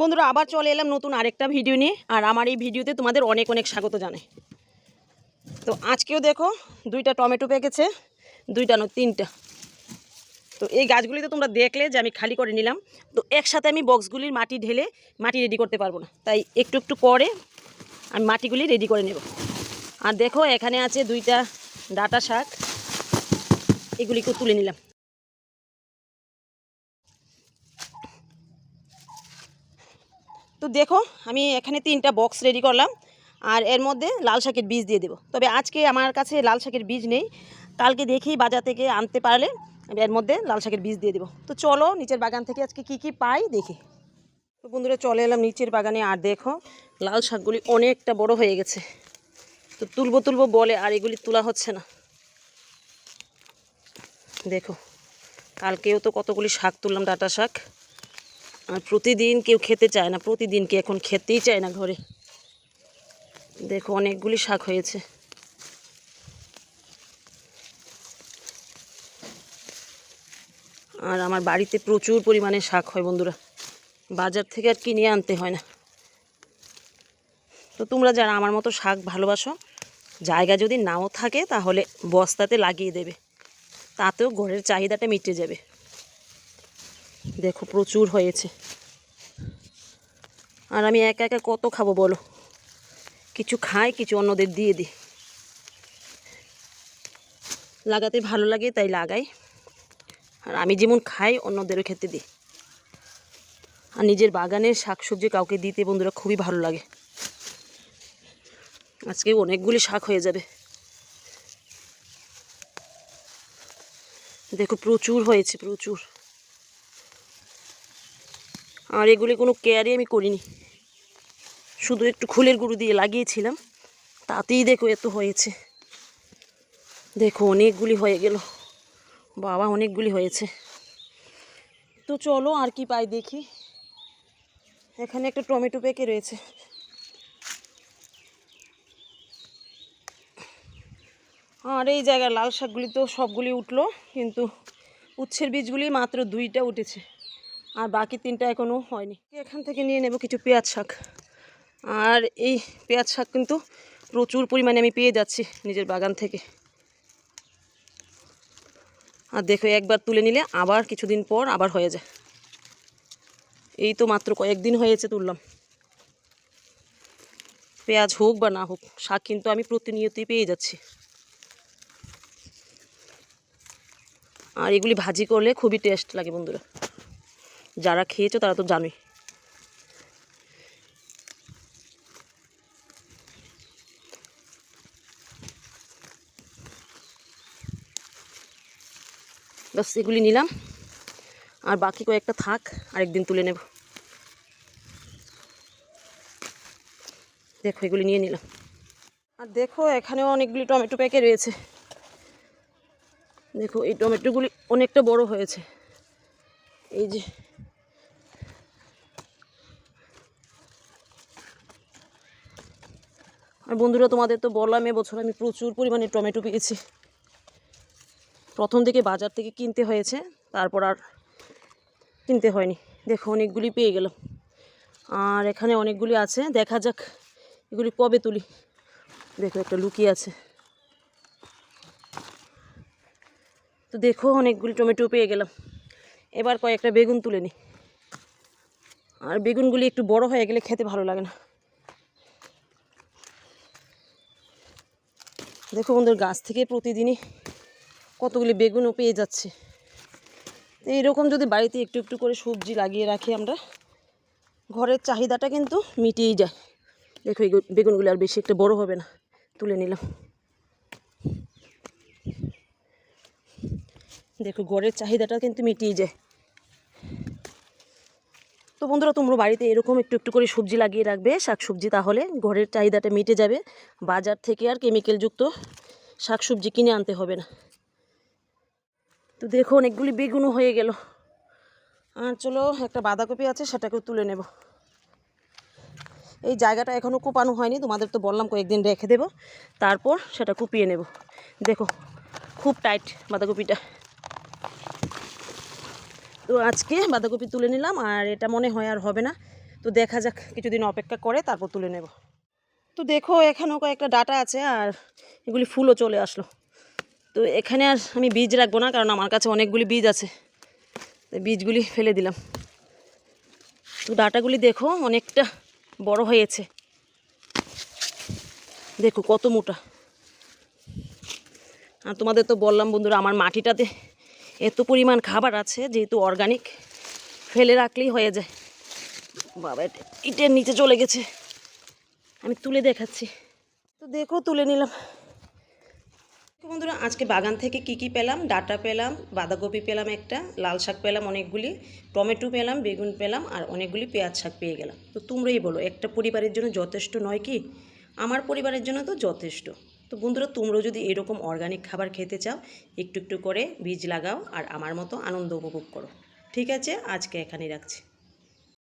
বন্ধুরা, আবার চলে এলাম নতুন আরেকটা ভিডিও নিয়ে, আর আমার এই ভিডিওতে তোমাদের অনেক অনেক স্বাগত জানাই। তো আজকেও দেখো, দুইটা টমেটো পেকেছে, দুইটা নয়, তিনটা। তো এই গাছগুলি তো তোমরা দেখলে যে আমি খালি করে নিলাম, তো একসাথে আমি বক্সগুলির মাটি ঢেলে মাটি রেডি করতে পারব না। তাই একটু একটু করে আমি মাটিগুলি রেডি করে নেব। আর দেখো, এখানে আছে দুইটা ডাটা শাক এগুলিকে তুলে নিলাম। তো দেখো, আমি এখানে তিনটা বক্স রেডি করলাম, আর এর মধ্যে লাল শাকের বীজ দিয়ে দেবো। তবে আজকে আমার কাছে লাল শাকের বীজ নেই, কালকে দেখি বাজার থেকে আনতে পারলে আমি এর মধ্যে লাল শাকের বীজ দিয়ে দেবো। তো চলো, নিচের বাগান থেকে আজকে কি কি পাই দেখি। তো বন্ধুরা, চলে এলাম নিচের বাগানে, আর দেখো, লাল শাকগুলি অনেকটা বড় হয়ে গেছে। তো তুলবো তুলবো বলে, আর এগুলি তোলা হচ্ছে না। দেখো, কালকেও তো কতগুলি শাক তুললাম, ডাটা শাক। আর প্রতিদিন কেউ খেতে চায় না, প্রতিদিন কে এখন খেতেই চায় না ঘরে। দেখো, অনেকগুলি শাক হয়েছে। আর আমার বাড়িতে প্রচুর পরিমাণে শাক হয় বন্ধুরা। বাজার থেকে আর কিনে আনতে হয় না। তো তোমরা যারা আমার মতো শাক ভালোবাসো, জায়গা যদি নাও থাকে, তাহলে বস্তাতে লাগিয়ে দেবে। তাতেও ঘরের চাহিদাটা মিটে যাবে। দেখো, প্রচুর হয়েছে। আর আমি একা একা কত খাব বলো? কিছু খাই, কিছু অন্যদের দিয়ে দিই। লাগাতে ভালো লাগে, তাই লাগাই। আর আমি যেমন খাই, অন্যদেরও খেতে দিই। আর নিজের বাগানের শাকসবজি কাউকে দিতে বন্ধুরা খুবই ভালো লাগে। আজকে অনেকগুলি শাক হয়ে যাবে। দেখো, প্রচুর হয়েছে, প্রচুর। আর এগুলি কোনো কেয়ারই আমি করিনি। শুধু একটু খুলের গুঁড়ো দিয়ে লাগিয়েছিলাম। তাতেই দেখো এত হয়েছে। দেখো, অনেকগুলি হয়ে গেল। বাবা, অনেকগুলি হয়েছে। তো চলো আর কি পাই দেখি। এখানে একটা টমেটো পেকে রয়েছে। আর এই জায়গায় লাল শাকগুলি তো সবগুলি উঠল, কিন্তু উচ্ছের বীজগুলি মাত্র দুইটা উঠেছে। আর বাকি তিনটা এখনও হয়নি। এখান থেকে নিয়ে নেব কিছু পেঁয়াজ শাক। আর এই পেঁয়াজ শাক কিন্তু প্রচুর পরিমাণে আমি পেয়ে যাচ্ছি নিজের বাগান থেকে। আর দেখো, একবার তুলে নিলে আবার কিছুদিন পর আবার হয়ে যায়। এই তো মাত্র কয়েকদিন হয়েছে তুললাম। পেঁয়াজ হোক বা না হোক, শাক কিন্তু আমি প্রতিনিয়তই পেয়ে যাচ্ছি। আর এগুলি ভাজি করলে খুবই টেস্ট লাগে বন্ধুরা। যারা খেয়েছো তারা তো জানোই। বাস এগুলি নিলাম। আর বাকি কয়েকটা থাক, আরেকদিন তুলে নেব। দেখো, এগুলি নিয়ে নিলাম। আর দেখো, এখানেও অনেকগুলি টমেটো প্যাকে রয়েছে। দেখো, এই টমেটোগুলি অনেকটা বড় হয়েছে। এই যে আর বন্ধুরা, তোমাদের তো বললাম এবছর আমি প্রচুর পরিমাণে টমেটো পেয়েছি। প্রথম থেকে বাজার থেকে কিনতে হয়েছে, তারপর আর কিনতে হয়নি। দেখো, অনেকগুলি পেয়ে গেলাম। আর এখানে অনেকগুলি আছে, দেখা যাক এগুলি কবে তুলি। দেখো, একটা লুকিয়ে আছে। তো দেখো, অনেকগুলি টমেটো পেয়ে গেলাম। এবার কয়েকটা বেগুন তুলে নিই আর বেগুনগুলি একটু বড় হয়ে গেলে খেতে ভালো লাগে না। দেখো বন্ধুর, গাছ থেকে প্রতিদিনই কতগুলি বেগুনও পেয়ে যাচ্ছে। এইরকম যদি বাড়িতে একটু একটু করে সবজি লাগিয়ে রাখি আমরা, ঘরের চাহিদাটা কিন্তু মিটিয়েই যায়। দেখো এই বেগুনগুলি আর বেশি একটা বড় হবে না, তুলে নিলাম। দেখো ঘরের চাহিদাটা কিন্তু মিটিয়ে যায়। তো বন্ধুরা, তোমরা বাড়িতে এরকম একটু একটু করে সবজি লাগিয়ে রাখবে। শাকসবজি তাহলে ঘরের চাহিদাটা মিটে যাবে। বাজার থেকে আর কেমিক্যালযুক্ত শাকসবজি কিনে আনতে হবে না। তো দেখো, অনেকগুলি বেগুনও হয়ে গেল। আর চলো, একটা বাঁধাকপি আছে, সেটাকেও তুলে নেব। এই জায়গাটা এখনও কুপানো হয়নি, তোমাদের তো বললাম কয়েকদিন রেখে দেব। তারপর সেটা কুপিয়ে নেব। দেখো, খুব টাইট বাঁধাকপিটা। তো আজকে বাঁধাকপি তুলে নিলাম আর এটা মনে হয় আর হবে না। তো দেখা যাক, কিছুদিন অপেক্ষা করে তারপর তুলে নেব। তো দেখো, এখানেও কয়েকটা ডাটা আছে আর এগুলি ফুলও চলে আসলো। তো এখানে আর আমি বীজ রাখব না, কারণ আমার কাছে অনেকগুলি বীজ আছে। বীজগুলি ফেলে দিলাম। তো ডাটাগুলি দেখো, অনেকটা বড় হয়েছে। দেখো কত মোটা। আর তোমাদের তো বললাম বন্ধুরা, আমার মাটিটাতে এত পরিমাণ খাবার আছে, যেহেতু অর্গানিক ফেলে রাখলেই হয়ে যায়। বাবা ইটের নিচে চলে গেছে। আমি তুলে দেখাচ্ছি। তো দেখো, তুলে নিলাম। বন্ধুরা, আজকে বাগান থেকে কি কি পেলাম? ডাটা পেলাম, বাঁধাকপি পেলাম একটা, লাল শাক পেলাম অনেকগুলি, টমেটো পেলাম, বেগুন পেলাম, আর অনেকগুলি পেঁয়াজ শাক পেয়ে গেলাম। তো তোমরাই বলো, একটা পরিবারের জন্য যথেষ্ট নয় কি? আমার পরিবারের জন্য তো যথেষ্ট। তো বন্ধুরা, তোমরাও যদি এরকম অর্গানিক খাবার খেতে চাও, একটু একটু করে বীজ লাগাও আর আমার মতো আনন্দ উপভোগ করো। ঠিক আছে? আজকে এখানেই রাখছি।